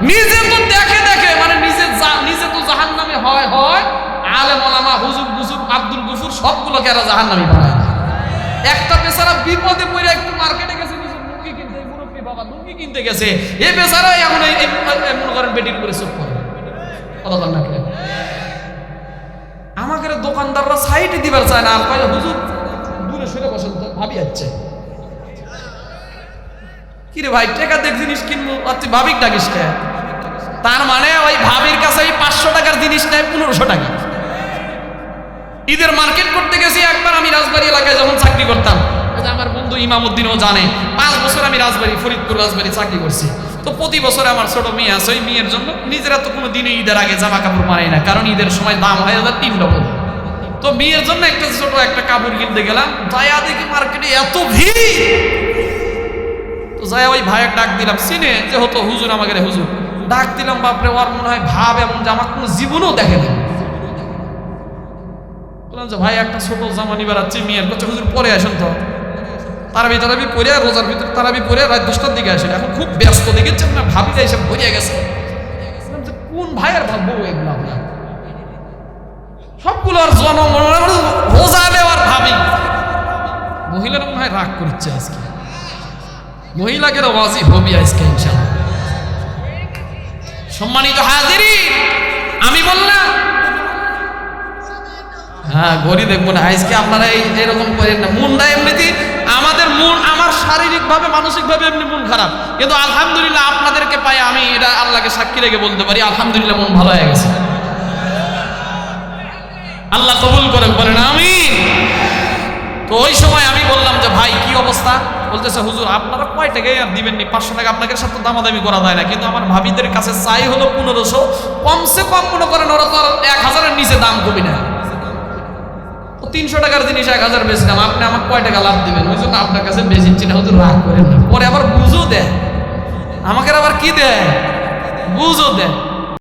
নিজে তো দেখে দেখে মানে নিজে নিজে তো জাহান নামে হয় হয় আলে ওলামা, হুজুর গুজুর আব্দুল গুজুর সবগুলোকে এরা জাহান নামে বানায় একটা বেচারা বিপদে পড়ে একটু মার্কেটে গেছে বাবা কিনতে গেছে। এই এই মনে করেন করে? আমাকে দোকানদাররা সাইডে দিবার চায় না কয় হুজুর, দূরে সরে বসেন তো, ভাবি যাচ্ছে কিরে ভাই টেকা দেখ জিনিস কিনবো? আর তুই ভাবিক ডাকিস কে তার মানে ওই ভাবির কাছে ওই পাঁচশো টাকার জিনিস নেয় পনেরোশো টাকা। ঈদের মার্কেট করতে গেছি, একবার আমি রাজবাড়ি এলাকায় যখন চাকরি করতাম আমার বন্ধু ইমামুদ্দিনও জানে, পাঁচ বছর আমি রাজবাড়ি, ফরিদপুর রাজবাড়ি চাকরি করছি। তো প্রতি বছর আমার ছোট মেয়ে আছে, ওই মেয়ের জন্য নিজেরা তো কোনো দিনই ঈদের আগে জামা কাপড় মানাই না, কারণ ঈদের সময় দাম হয় ওদের তিন ডবল। তো মেয়ের জন্য একটা ছোট একটা কাপড় কিনতে গেলাম, যায়া দেখি মার্কেটে এত ভিড়! যাই ওই ভাইয়ের ডাক দিলাম যে হতো, হুজুর আমাকে হুজুর। ডাক দিলাম, বাপরে, ওর মনে হয় ভাব এমন যে আমার কোনো জীবনেও দেখে না বললাম যে, ভাই, একটা ছোট মেয়ের হুজুর, পরে আসেন তো। তারাবি তারাবি পরে, রোজার ভিতরে তারাবি পরে রাত দশটার দিকে আসেন। এখন খুব ব্যস্ত, দেখেছেন ভাবি সব ভরিয়া গেছে। কোন ভাইয়ের ভাববো এগুলো আপনার? সবগুলো আর জন রোজা দেওয়ার ভাবি। মহিলারা মনে হয় রাগ করছে আজকে। মহিলাকে ওয়াজি হবি আজকে ইনশাআল্লাহ। সম্মানিত হাজিরি আমি বললাম হ্যাঁ গড়ি দেখব না, আজকে আপনারা এই এরকম করেন না। মনটা এমনিতে আমাদের মন, আমার শারীরিকভাবে, মানসিকভাবে এমনি মন খারাপ। কিন্তু আলহামদুলিল্লাহ আপনাদেরকে পাই, আমি এটা আল্লাহকে সাক্ষী রেখে বলতে পারি, আলহামদুলিল্লাহ মন ভালো হয়ে গেছে। আল্লাহ কবুল করেন বলেন আমি তো ওই সময় আমি বললাম যে, ভাই, কি অবস্থা? বলতেছে, হুজুর, আপনারা কয় টাকায় আর দিবেননি? পাঁচশো টাকা আপনাকে সাথে দামাদামি করা যায় না। কিন্তু আমার ভাবিদের কাছে চাই হলো পনেরোশো। কমসে কম মনে করেন ওরা তো এক হাজারের নিচে দাম কমি না। তিনশো টাকার জিনিস এক হাজার বেচলাম। আপনি আমাকে কয় টাকা লাভ দিবেন? ওই জন্য আপনার কাছে বেচিচ্ছি না হুজুর, রাগ করেন না। পরে আবার বুঝও দেয়। আমাকে আবার কি দেয়? বুঝও দেয়।